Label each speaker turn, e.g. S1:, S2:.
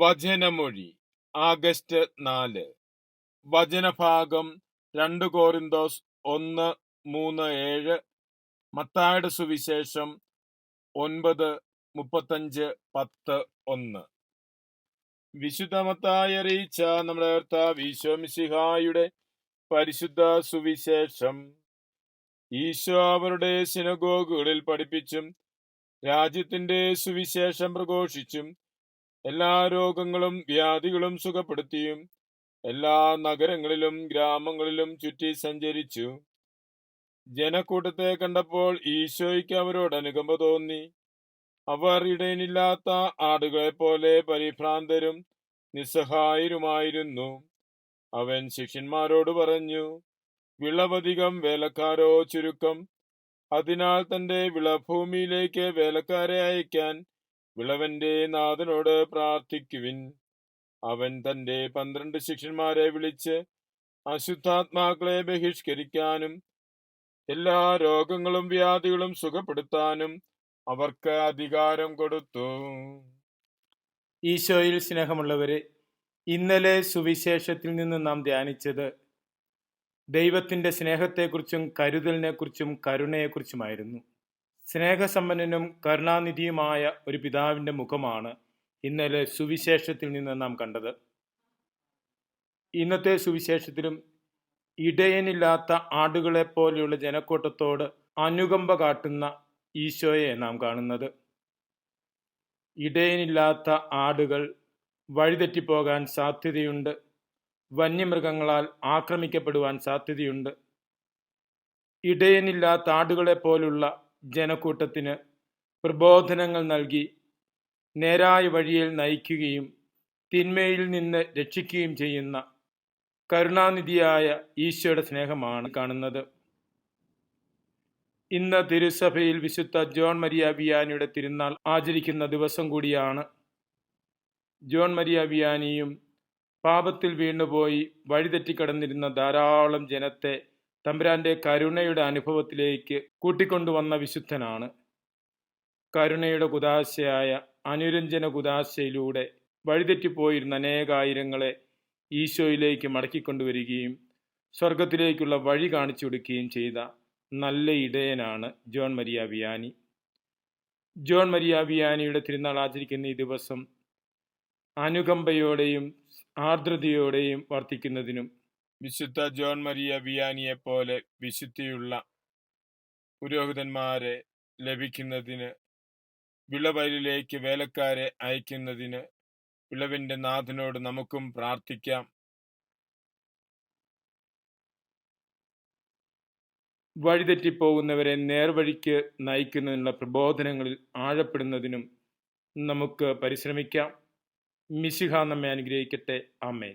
S1: വചനമൊഴി August നാല്. വചനഭാഗം രണ്ട് കോറിന്തോസ് ഒന്ന് മൂന്ന് ഏഴ്. മത്തായുടെ സുവിശേഷം ഒൻപത് മുപ്പത്തഞ്ച് പത്ത് ഒന്ന്. വിശുദ്ധ മത്തായി അറിയിച്ച നമ്മുടെ കർത്താവ് പരിശുദ്ധ സുവിശേഷം ഈശോ അവരുടെ സിനഗോഗുകളിൽ പഠിപ്പിച്ചും രാജ്യത്തിന്റെ സുവിശേഷം പ്രഘോഷിച്ചും എല്ലാ രോഗങ്ങളും വ്യാധികളും സുഖപ്പെടുത്തിയും എല്ലാ നഗരങ്ങളിലും ഗ്രാമങ്ങളിലും ചുറ്റി സഞ്ചരിച്ചു. ജനക്കൂട്ടത്തെ കണ്ടപ്പോൾ ഈശോയ്ക്ക് അവരോട് അനുകമ്പ തോന്നി. അവർ ഇടയനില്ലാത്ത ആടുകളെ പോലെ പരിഭ്രാന്തരും നിസ്സഹായരുമായിരുന്നു. അവൻ ശിഷ്യന്മാരോട് പറഞ്ഞു വിളവധികം വേലക്കാരോ ചുരുക്കം. അതിനാൽ തന്റെ വിളഭൂമിയിലേക്ക് വേലക്കാരെ അയക്കാൻ വിളവന്റെ നാഥനോട് പ്രാർത്ഥിക്കുവിൻ. അവൻ തന്റെ പന്ത്രണ്ട് ശിഷ്യന്മാരെ വിളിച്ച് അശുദ്ധാത്മാക്കളെ ബഹിഷ്കരിക്കാനും എല്ലാ രോഗങ്ങളും വ്യാധികളും സുഖപ്പെടുത്താനും അവർക്ക് അധികാരം കൊടുത്തു.
S2: ഈശോയിൽ സ്നേഹമുള്ളവരെ ഇന്നലെ സുവിശേഷത്തിൽ നിന്ന് നാം ധ്യാനിച്ചത് ദൈവത്തിന്റെ സ്നേഹത്തെക്കുറിച്ചും കരുതലിനെക്കുറിച്ചും കരുണയെക്കുറിച്ചുമായിരുന്നു. സ്നേഹസമ്പന്നനും കരുണാനിധിയുമായ ഒരു പിതാവിന്റെ മുഖമാണ് ഇന്നലെ സുവിശേഷത്തിൽ നിന്ന് നാം കണ്ടത്. ഇന്നത്തെ സുവിശേഷത്തിലും ഇടയനില്ലാത്ത ആടുകളെ പോലെയുള്ള ജനക്കൂട്ടത്തോട് അനുകമ്പ കാട്ടുന്ന ഈശോയെ നാം കാണുന്നത്. ഇടയനില്ലാത്ത ആടുകൾ വഴിതെറ്റിപ്പോകാൻ സാധ്യതയുണ്ട്. വന്യമൃഗങ്ങളാൽ ആക്രമിക്കപ്പെടുവാൻ സാധ്യതയുണ്ട്. ഇടയനില്ലാത്ത ആടുകളെ പോലുള്ള ജനക്കൂട്ടത്തിന് പ്രബോധനങ്ങൾ നൽകി നേരായ വഴിയിൽ നയിക്കുകയും തിന്മയിൽ നിന്ന് രക്ഷിക്കുകയും ചെയ്യുന്ന കരുണാനിധിയായ ഈശോയുടെ സ്നേഹമാണ് കാണുന്നത്. ഇന്ന് തിരുസഭയിൽ വിശുദ്ധ ജോൺ മരിയ വിയാനിയുടെ തിരുനാൾ ആചരിക്കുന്ന ദിവസം കൂടിയാണ്. ജോൺ മരിയ വിയാനിയും പാപത്തിൽ വീണുപോയി വഴിതെറ്റിക്കടന്നിരുന്ന ധാരാളം ജനത്തെ തമ്പുരാന്റെ കരുണയുടെ അനുഭവത്തിലേക്ക് കൂട്ടിക്കൊണ്ടുവന്ന വിശുദ്ധനാണ്. കരുണയുടെ കുതാശയായ അനുരഞ്ജന കുതാശയിലൂടെ വഴിതെറ്റിപ്പോയിരുന്ന അനേകായിരങ്ങളെ ഈശോയിലേക്ക് മടക്കിക്കൊണ്ടുവരികയും സ്വർഗത്തിലേക്കുള്ള വഴി കാണിച്ചു കൊടുക്കുകയും ചെയ്ത നല്ല ഇടയനാണ് John Maria Vianney. John Maria വിയാനിയുടെ തിരുനാൾ ആചരിക്കുന്ന ഈ ദിവസം അനുകമ്പയോടെയും ആർദ്രതയോടെയും വർത്തിക്കുന്നതിനും
S1: വിശുദ്ധ ജോൺ മരിയ വിയാനിയെ പോലെ വിശുദ്ധിയുള്ള പുരോഹിതന്മാരെ ലഭിക്കുന്നതിന് വിളവയലിലേക്ക് വേലക്കാരെ അയക്കുന്നതിന് വിളവിന്റെ നാഥനോട് നമുക്കും പ്രാർത്ഥിക്കാം.
S2: വഴിതെറ്റിപ്പോകുന്നവരെ നേർവഴിക്ക് നയിക്കുന്നതിനുള്ള പ്രബോധനങ്ങളിൽ ആഴപ്പെടുന്നതിനും നമുക്ക് പരിശ്രമിക്കാം. മിശിഹ നമ്മെ അനുഗ്രഹിക്കട്ടെ. അമ്മേ